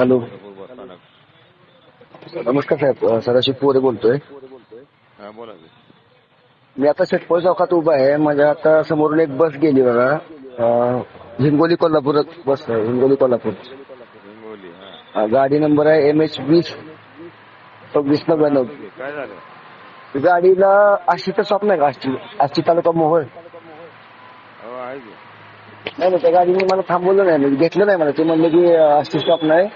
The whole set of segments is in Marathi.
हॅलो. नमस्कार साहेब सदाशिव पोरे बोलतोय. हा बोला की. मी आता शेटपोळ चौकात उभा आहे. माझ्या आता समोरून एक बस गेली बघा. अ, हिंगोली कोल्हापूर बस आहे हिंगोली कोल्हापूर. हिंगोली हा. अ, गाडी नंबर आहे एम एच वीस सव्वीस नव्याण्णव. काय झालं? गाडीला आष्टीचं शॉप नाही का? आष्टी आष्टी तालुका मोहोळ. आहे की. नाही नाही त्या गाडीने मला थांबवलं नाही. म्हणजे घेतलं नाही मला. ते म्हणलं की आष्टी स्टॉप नाही.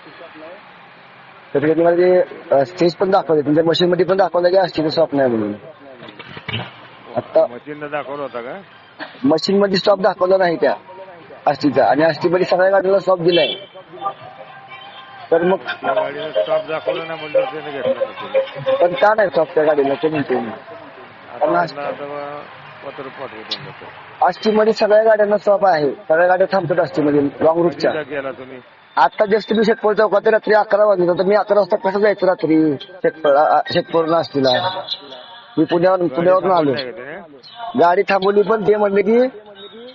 तर मला ते स्टेज पण दाखवले तुमच्या मशीन मध्ये पण दाखवलं की आष्टीचं शॉप नाही म्हणून. आता मशीन दाखवलं होता का? मशीन मध्ये स्टॉप दाखवला नाही त्या आष्टीचा. आणि आष्टी मध्ये सगळ्या गाडीला स्टॉप दिलाय. तर मग स्टॉप दाखवला ना. पण का नाही स्टॉप त्या गाडीला? ते म्हणते मी. आता त्यांना आता पत्र पाठवतो म्हणलं. आष्टी मध्ये सगळ्या गाड्यांना स्टॉप आहे. सगळ्या गाड्या थांबतात मध्ये लॉंग रूटच्या गेला तुम्ही. आता जस्ट मी शेतपूर चौकात रात्री अकरा वाजले तर मी अकरा वाजता कसं जायचं रात्री? शेतपूर आष्टीला मी पुण्यावरून पुण्यावरून आलो? गाडी थांबवली पण ते म्हणले की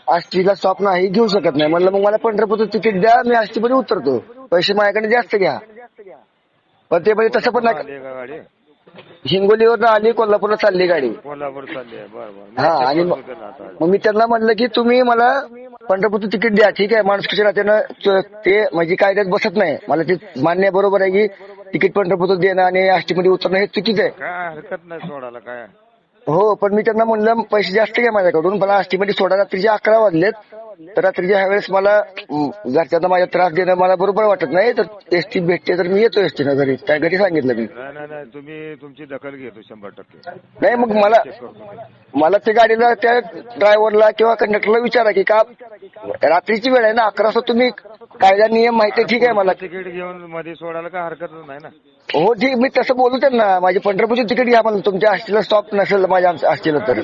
आष्टीला स्टॉप नाही घेऊ शकत नाही. म्हणलं मग मला पंढरपूरचं तिकीट द्या मी आष्टीमध्ये उतरतो. पैसे माझ्याकडे जास्त घ्या. पण ते म्हणजे तसं पण नाही. हिंगोलीवर आली कोल्हापूरला चालली गाडी. कोल्हापूर चालली हा आणि. मग मी त्यांना म्हणलं की तुम्ही मला पंढरपूरचं तिकीट द्या ठीक आहे. माणूस कशी राहते त- ते म्हणजे कायद्यात बसत नाही. मला ते मान्य बरोबर आहे की तिकीट पंढरपूरचं देणं आणि आष्टीमध्ये उतरणं हे चुकीचं आहे. काय हरकत नाही सोडायला काय? हो पण मी त्यांना म्हणलं पैसे जास्त घ्या माझ्याकडून पण आष्टीमध्ये सोडा. रात्रीचे अकरा वाजलेत. तर रात्रीच्या ह्या वेळेस मला घरच्यांना माझ्या त्रास देणं मला बरोबर वाटत नाही. तर एसटी भेटते तर मी येतो एसटीनं घरी. त्या घरी सांगितलं मी? नाही नाही नाही. तुम्ही तुमची दखल घेतो शंभर टक्के. नाही मग मला. मला त्या गाडीला त्या ड्रायव्हरला किंवा कंडक्टरला विचारा की का रात्रीची वेळ आहे ना अकरा वाजता तुम्ही कायदा नियम माहिती ठीक आहे मला. तिकीट घेऊन मध्ये सोडायला काय हरकत नाही ना. हो ठीक मी तसं बोलू त्यांना. माझी पंढरपूरची तिकीट घ्या मला तुमच्या आष्टीला स्टॉप नसेल माझ्या आमच्या आष्टीला तर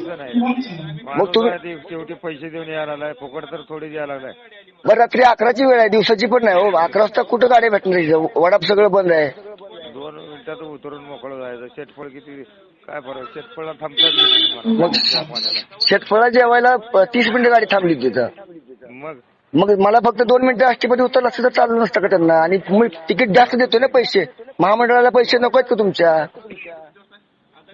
मग तुम्ही- शेवटी पैसे देऊन यायला लागलाय फुकट तर थोडी द्यायला लागलाय. बरं रात्री अकराची वेळ आहे दिवसाची पण नाही हो. अकरा वाजता कुठं गाडी भेटणार? वडाप सगळं बंद आहे. दोन मिनिटात उतरून मोकळं जायचं. शेतफळ किती काय फरक? शेतफळला थांबतात शेतफळा जेवायला तीस मिनिटं गाडी थांबली तिथं. मग? मग मला फक्त दोन मिनिटं आष्टीमध्ये उतरलं असतं तर चाललं नसतं का त्यांना? आणि मी तिकीट जास्त देतो ना पैसे. महामंडळाला पैसे नको आहेत का तुमच्या?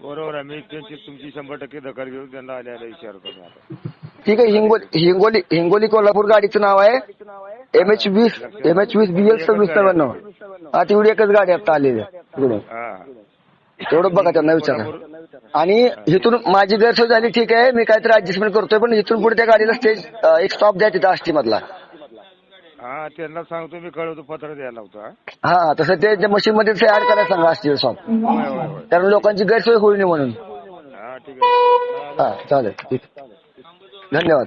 बरोबर आहे. मी त्यांची तुमची शंभर टक्के दखल घेऊन त्यांना आले आले विचारतो मी आता. ठीक आहे हिंगोली हिंगोली हिंगोली कोल्हापूर गाडीचं नाव आहे. एम एच वीस एम एच वीस बी एल सव्वीस नव्याण्णव हा तेवढी एकच गाडी आता आलेली आहे. तिकडून. हा. तेवढं बघा त्यांना विचारा. आणि इथून माझी गैरसोय झाली ठीक आहे मी काहीतरी ऍडजस्टमेंट करतोय पण इथून पुढे त्या गाडीला स्टेज एक स्टॉप द्या तिथं आष्टी मधला हा त्यांना सांगतो मी कळवतो पत्र द्यायला होतं हा. तसं ते मशीन मध्ये ऍड करायला सांगा आष्टीचा स्टॉप कारण लोकांची गैरसोय होईल म्हणून. हा ठीक आहे. हा चालेल धन्यवाद.